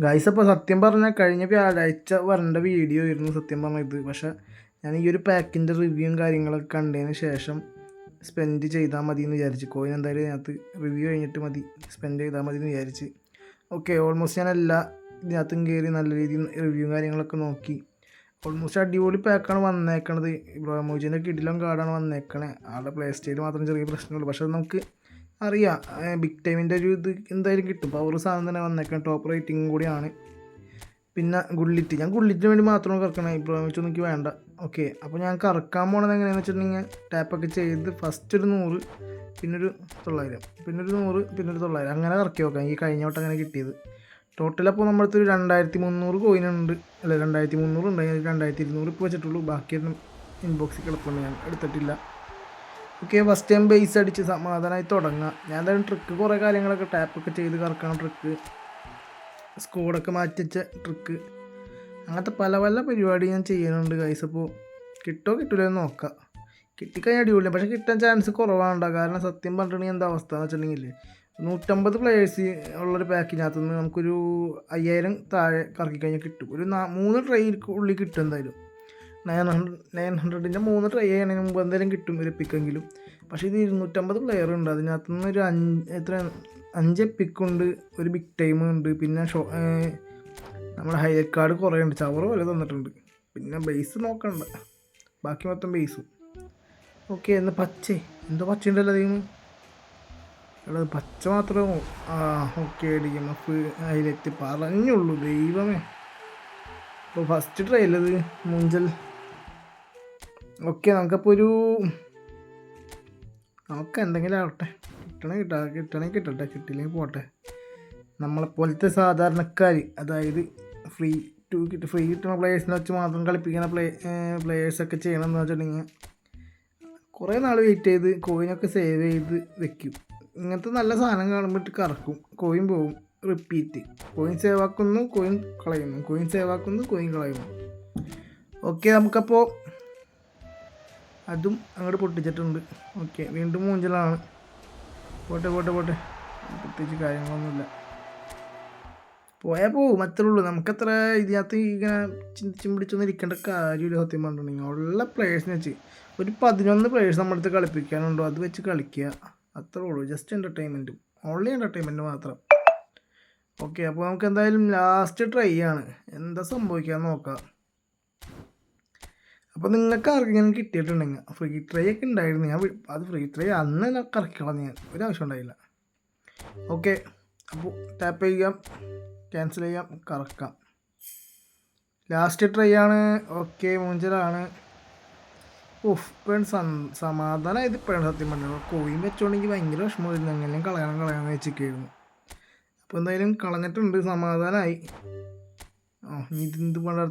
Guys അപ്പോൾ സത്യം പറഞ്ഞാൽ കഴിഞ്ഞ വ്യാഴാഴ്ച വരേണ്ട വീഡിയോ ആയിരുന്നു സത്യം പറഞ്ഞത്. പക്ഷെ ഞാൻ ഈ ഒരു പാക്കിന്റെ റിവ്യൂവും കാര്യങ്ങളൊക്കെ കണ്ടതിന് ശേഷം സ്പെൻഡ് ചെയ്താൽ മതി എന്ന് വിചാരിച്ചു. കോയിൻ എന്തായാലും ഇതിനകത്ത് റിവ്യൂ കഴിഞ്ഞിട്ട് മതി. സ്പെൻഡ് ചെയ്താൽ മതി എന്ന് വിചാരിച്ച്. ഓക്കെ ഓൾമോസ്റ്റ് ഞാൻ എല്ലാ ഇതിനകത്തും കയറി നല്ല രീതിയിൽ റിവ്യൂ കാര്യങ്ങളൊക്കെ നോക്കി. ഓൾമോസ്റ്റ് അടിപൊളി പാക്കാണ് വന്നേക്കണത്. ഇബ്രാഹിമോജിന്റെ കിടിലം കാർഡാണ് വന്നേക്കണേ. ആളുടെ പ്ലേ സ്റ്റൈൽ മാത്രം ചെറിയ പ്രശ്നമുള്ളൂ. പക്ഷേ നമുക്ക് അറിയാം. ബിഗ് ടൈമിന്റെ ഒരു ഇത് എന്തായാലും കിട്ടും. പവർ സാധനം തന്നെ വന്നേക്കാം ടോപ്പ് റേറ്റിംഗും കൂടിയാണ് പിന്നെ ഗുള്ളിറ്റ്. ഞാൻ ഗുള്ളിറ്റിന് വേണ്ടി മാത്രമാണ് കറക്കണേ. ഇബ്രാഹിമിച്ചൊന്നും എനിക്ക് വേണ്ട. ഓക്കെ അപ്പോൾ ഞാൻ കറക്കാൻ പോണത് എങ്ങനെയാണെന്ന് വെച്ചിട്ടുണ്ടെങ്കിൽ ടാപ്പൊക്കെ ചെയ്ത് ഫസ്റ്റ് ഒരു നൂറ് പിന്നൊരു തൊള്ളായിരം പിന്നൊരു നൂറ് പിന്നൊരു തൊള്ളായിരം. അങ്ങനെ കറക്കി നോക്കാം എനിക്ക് കഴിഞ്ഞ വട്ടം അങ്ങനെ കിട്ടിയത്. ടോട്ടൽ അപ്പോൾ നമ്മളടുത്ത് ഒരു രണ്ടായിരത്തി മുന്നൂറ് കോയിൻ ഉണ്ട്. അല്ല രണ്ടായിരത്തി മുന്നൂറ് ഉണ്ട്. അതിൽ രണ്ടായിരത്തി ഇരുന്നൂറ് ഇപ്പോൾ വെച്ചിട്ടുള്ളൂ. ബാക്കിയൊന്നും ഇൻബോക്സിൽ കിടപ്പുണ്ട്. ഞാൻ എടുത്തിട്ടില്ല. ഓക്കെ ഫസ്റ്റ് ടൈം ബേസ് അടിച്ച് സമാധാനമായി തുടങ്ങാം. ഞാൻ എന്തായാലും ട്രിക്ക് കുറേ കാര്യങ്ങളൊക്കെ ടാപ്പൊക്കെ ചെയ്ത് കറക്കണം ട്രിക്ക് സ്കോഡൊക്കെ മാറ്റിച്ച ട്രിക്ക് അങ്ങനത്തെ പല പല പരിപാടി ഞാൻ ചെയ്യുന്നുണ്ട് ഗൈസ് അപ്പോൾ കിട്ടോ കിട്ടില്ല എന്ന് നോക്കാം. കിട്ടിക്കഴിഞ്ഞാൽ അടിപൊളിയാണ് പക്ഷേ കിട്ടാൻ ചാൻസ് കുറവാണ് കാരണം സത്യം പറഞ്ഞിട്ടുണ്ടെങ്കിൽ എന്താ അവസ്ഥ എന്ന് വെച്ചിട്ടുണ്ടെങ്കിൽ നൂറ്റമ്പത് പ്ലേയേഴ്സ് ഉള്ളൊരു പാക്കിനകത്ത് നിന്ന് നമുക്കൊരു അയ്യായിരം താഴെ കറക്കി കഴിഞ്ഞാൽ കിട്ടും. ഒരു മൂന്ന് ട്രൈ ഉള്ളിൽ കിട്ടും എന്തായാലും. നയൻ ഹൺഡ്രഡ് നയൻ ഹൺഡ്രഡിന്റെ മൂന്ന് ട്രൈ ചെയ്യണതിന് മുമ്പ് എന്തായാലും കിട്ടും ഒരു പിക്കെങ്കിലും പക്ഷേ ഇത് ഇരുന്നൂറ്റമ്പത് പ്ലെയർ ഉണ്ട്. അതിനകത്ത് നിന്ന് ഒരു അഞ്ച് എത്ര? അഞ്ച് പിക്കുണ്ട് ഒരു ബിഗ് ടൈം ഉണ്ട്. പിന്നെ ഷോ നമ്മുടെ ഹൈ കാർഡ് കുറേ ഉണ്ട്. ചവർ പോലെ തന്നിട്ടുണ്ട്. പിന്നെ ബേസ് നോക്കണ്ട. ബാക്കി മൊത്തം ബേസ് ഓക്കെ എന്ന് പച്ചേ. എന്തോ പച്ച ഉണ്ടല്ലോ അധികം എടാ പച്ച മാത്രമേ ആ okay D M F highlight പറഞ്ഞുള്ളൂ. ദൈവമേ. അപ്പോൾ ഫസ്റ്റ് ട്രൈ അല്ലത് മുഞ്ചൽ. ഓക്കെ നമുക്കപ്പോൾ ഒരു നമുക്ക് എന്തെങ്കിലും ആവട്ടെ. കിട്ടണേ കിട്ടാ കിട്ടണേ കിട്ടട്ടെ. കിട്ടില്ലെങ്കിൽ പോട്ടെ. നമ്മളെപ്പോലത്തെ സാധാരണക്കാർ അതായത് ഫ്രീ ടു കിട്ടും ഫ്രീ കിട്ടുന്ന പ്ലേയേഴ്സിനെ വെച്ച് മാത്രം കളിപ്പിക്കുന്ന പ്ലേ പ്ലേയേഴ്സൊക്കെ ചെയ്യണമെന്ന് വെച്ചിട്ടുണ്ടെങ്കിൽ കുറേ നാൾ വെയിറ്റ് ചെയ്ത് കോയിനൊക്കെ സേവ് ചെയ്ത് വെക്കും. ഇങ്ങനത്തെ നല്ല സാധനം കാണുമ്പോൾ കറക്കും. കോയിൻ പോവും റിപ്പീറ്റ് കോയിൻ സേവ് ആക്കുന്നു കോയിൻ കളയുന്നു. കോയിൻ സേവ് ആക്കുന്നു കോയിൻ കളയുന്നു. ഓക്കെ നമുക്കപ്പോൾ അതും അങ്ങോട്ട് പൊട്ടിച്ചിട്ടുണ്ട്. ഓക്കെ വീണ്ടും മൂഞ്ചലാണ്. പോട്ടെ പോട്ടെ പോട്ടെ. പ്രത്യേകിച്ച് കാര്യങ്ങളൊന്നുമില്ല. പോയാൽ പോവും അത്രേ ഉള്ളൂ നമുക്കത്ര ഇതിനകത്ത് ഇങ്ങനെ ചിന്തിച്ചും പിടിച്ചൊന്നും ഇരിക്കേണ്ട കാര്യമില്ല സത്യം പറഞ്ഞിട്ടുണ്ടെങ്കിൽ. ഉള്ള പ്ലേയേഴ്സിനെ വെച്ച് ഒരു പതിനൊന്ന് പ്ലേയേഴ്സ് നമ്മുടെ അടുത്ത് കളിപ്പിക്കാനുണ്ടോ അത് വെച്ച് കളിക്കുക. അത്രേ ഉള്ളൂ. ജസ്റ്റ് എന്റർടൈൻമെന്റും ഓൺലി എന്റർടൈൻമെന്റ് മാത്രം. ഓക്കെ അപ്പോൾ നമുക്ക് എന്തായാലും ലാസ്റ്റ് ട്രൈ ആണ്. എന്താ സംഭവിക്കാൻ നോക്കാം. അപ്പോൾ നിങ്ങൾക്ക് ആർക്കെങ്കിലും കിട്ടിയിട്ടുണ്ടെങ്കിൽ ഫ്രീ ട്രൈ ഒക്കെ ഉണ്ടായിരുന്നു. ഞാൻ അത് ഫ്രീ ട്രൈ അന്ന് കറക്കണം ഞാൻ. ഒരാവശ്യം ഉണ്ടായില്ല. ഓക്കെ അപ്പോൾ ടാപ്പ് ചെയ്യാം. ക്യാൻസൽ ചെയ്യാം. കറക്കാം. ലാസ്റ്റ് ട്രൈ ആണ്. ഓക്കെ മൂഞ്ചലാണ് ഉഫ് ഇപ്പോഴും സമാധാനമായത് ഇപ്പോഴാണ് സത്യം പറഞ്ഞത്. കോയിൻ വെച്ചോണ്ടെങ്കിൽ ഭയങ്കര വിഷമമായിരുന്നു. എങ്ങനെയും കളയണം കളയാൻ വെച്ചിരിക്കുന്നു അപ്പോൾ എന്തായാലും കളഞ്ഞിട്ടുണ്ട്. സമാധാനമായി ഓ ഇതെന്ത് പണ്ട